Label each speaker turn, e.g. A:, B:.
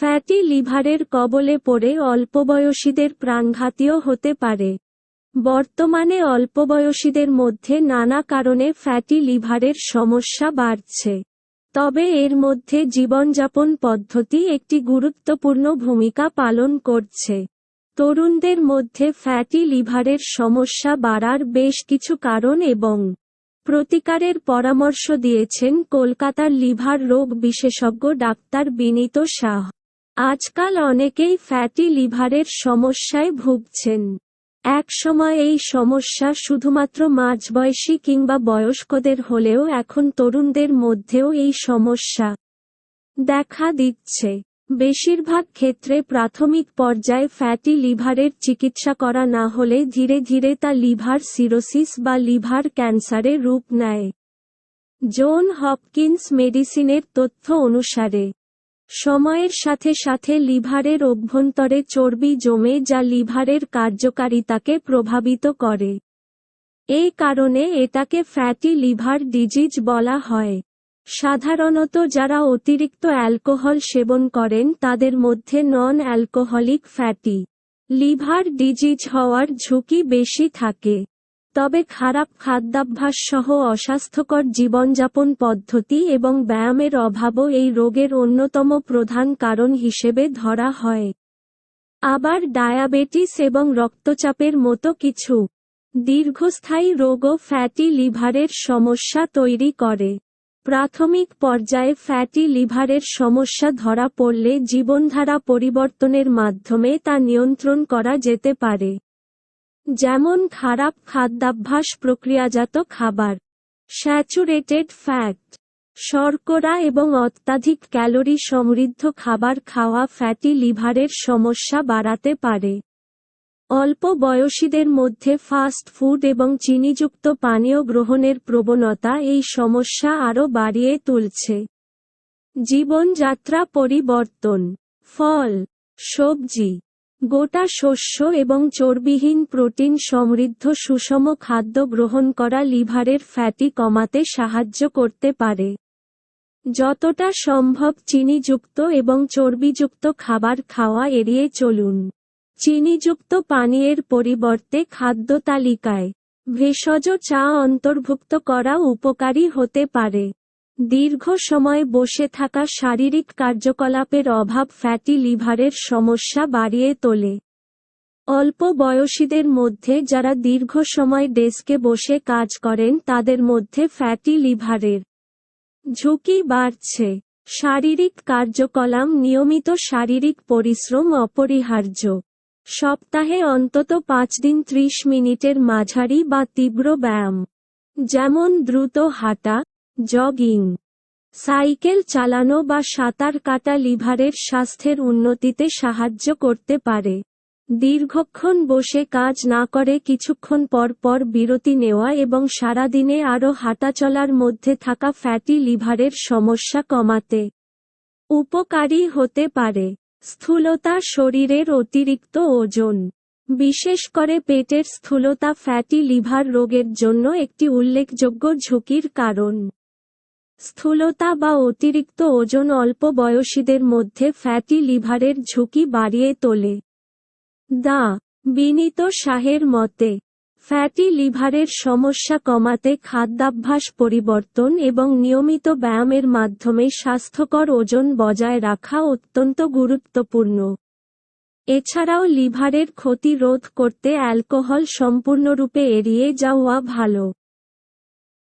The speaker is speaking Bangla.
A: ফ্যাটি লিভারের কবলে পড়ে অল্পবয়সীদের প্রাণঘাতীয় হতে পারে। বর্তমানে অল্পবয়সীদের মধ্যে নানা কারণে ফ্যাটি লিভারের সমস্যা বাড়ছে। তবে এর মধ্যে জীবনযাপন পদ্ধতি একটি গুরুত্বপূর্ণ ভূমিকা পালন করছে। তরুণদের মধ্যে ফ্যাটি লিভারের সমস্যা বাড়ার বেশ কিছু কারণ এবং প্রতিকারের পরামর্শ দিয়েছেন কলকাতার লিভার রোগ বিশেষজ্ঞ ডাক্তার বিনীত শাহ। আজকাল অনেকেই ফ্যাটি লিভারের সমস্যায় ভুগছেন। এক সময় এই সমস্যা শুধুমাত্র মাঝবয়সী কিংবা বয়স্কদের হলেও এখন তরুণদের মধ্যেও এই সমস্যা দেখা দিচ্ছে। বেশিরভাগ ক্ষেত্রে প্রাথমিক পর্যায়ে ফ্যাটি লিভারের চিকিৎসা করা না হলে ধীরে ধীরে তা লিভার সিরোসিস বা লিভার ক্যান্সারে রূপ নেয়। জোন হপকিন্স মেডিসিনের তথ্য অনুসারে সময়ের সাথে সাথে লিভারের অভ্যন্তরে চর্বি জমে যা লিভারের কার্যকারিতাকে প্রভাবিত করে। এই কারণে এটাকে ফ্যাটি লিভার ডিজিজ বলা হয়। সাধারণত যারা অতিরিক্ত অ্যালকোহল সেবন করেন তাদের মধ্যে non alcoholic fatty liver disease হওয়ার ঝুঁকি বেশি থাকে। তবে খারাপ খাদ্যাভ্যাস সহ অস্বাস্থ্যকর জীবনযাপন পদ্ধতি এবং ব্যায়ামের অভাবও এই রোগের অন্যতম প্রধান কারণ হিসেবে ধরা হয়। আবার ডায়াবেটিস এবং রক্তচাপের মতো কিছু দীর্ঘস্থায়ী রোগও ফ্যাটি লিভারের সমস্যা তৈরি করে। প্রাথমিক পর্যায়ে ফ্যাটি লিভারের সমস্যা ধরা পড়লে জীবনধারা পরিবর্তনের মাধ্যমে তা নিয়ন্ত্রণ করা যেতে পারে। যেমন খারাপ খাদ্যাভ্যাস প্রক্রিয়াজাত খাবার স্যাচুরেটেড ফ্যাট শর্করা এবং অত্যাধিক ক্যালোরি সমৃদ্ধ খাবার খাওয়া ফ্যাটি লিভারের সমস্যা বাড়াতে পারে। অল্প বয়সীদের মধ্যে ফাস্ট ফুড এবং চিনিযুক্ত পানীয় গ্রহণের প্রবণতা এই সমস্যা আরও বাড়িয়ে তুলছে। জীবনযাত্রা পরিবর্তন, ফল, সবজি গোটা শস্য এবং চর্বিহীন প্রোটিন সমৃদ্ধ সুষম খাদ্য গ্রহণ করা লিভারের ফ্যাটি কমাতে সাহায্য করতে পারে। যতটা সম্ভব চিনিযুক্ত এবং চর্বিযুক্ত খাবার খাওয়া এড়িয়ে চলুন। চিনিযুক্ত পানীয়ের পরিবর্তে খাদ্য তালিকায় ভেষজ চা অন্তর্ভুক্ত করা উপকারী হতে পারে। দীর্ঘ সময় বসে থাকা শারীরিক কার্যকলাপের অভাব ফ্যাটি লিভারের সমস্যা বাড়িয়ে তোলে। অল্প বয়সীদের মধ্যে যারা দীর্ঘ সময় ডেস্কে বসে কাজ করেন, তাদের মধ্যে ফ্যাটি লিভারের ঝুঁকি বাড়ছে। শারীরিক কার্যকলাপ নিয়মিত শারীরিক পরিশ্রম অপরিহার্য। সপ্তাহে অন্তত পাঁচ দিন ত্রিশ মিনিটের মাঝারি বা তীব্র ব্যায়াম। যেমন দ্রুত হাঁটা জগিং সাইকেল চালানো বা সাঁতার কাটা লিভারের স্বাস্থ্যের উন্নতিতে সাহায্য করতে পারে। দীর্ঘক্ষণ বসে কাজ না করে কিছুক্ষণ পর পর বিরতি নেওয়া এবং সারাদিনে আরও হাঁটাচলার মধ্যে থাকা ফ্যাটি লিভারের সমস্যা কমাতে উপকারী হতে পারে। স্থূলতা শরীরের অতিরিক্ত ওজন, বিশেষ করে পেটের স্থূলতা ফ্যাটি লিভার রোগের জন্য একটি উল্লেখযোগ্য ঝুঁকির কারণ। স্থূলতা বা অতিরিক্ত ওজন অল্প বয়সীদের মধ্যে ফ্যাটি লিভারের ঝুঁকি বাড়িয়ে তোলে। দা, বিনীত শাহের মতে, ফ্যাটি লিভারের সমস্যা কমাতে খাদ্যাভ্যাস পরিবর্তন এবং নিয়মিত ব্যায়ামের মাধ্যমে স্বাস্থ্যকর ওজন বজায় রাখা অত্যন্ত গুরুত্বপূর্ণ। এছাড়াও লিভারের ক্ষতি রোধ করতে অ্যালকোহল সম্পূর্ণরূপে এড়িয়ে যাওয়া ভালো।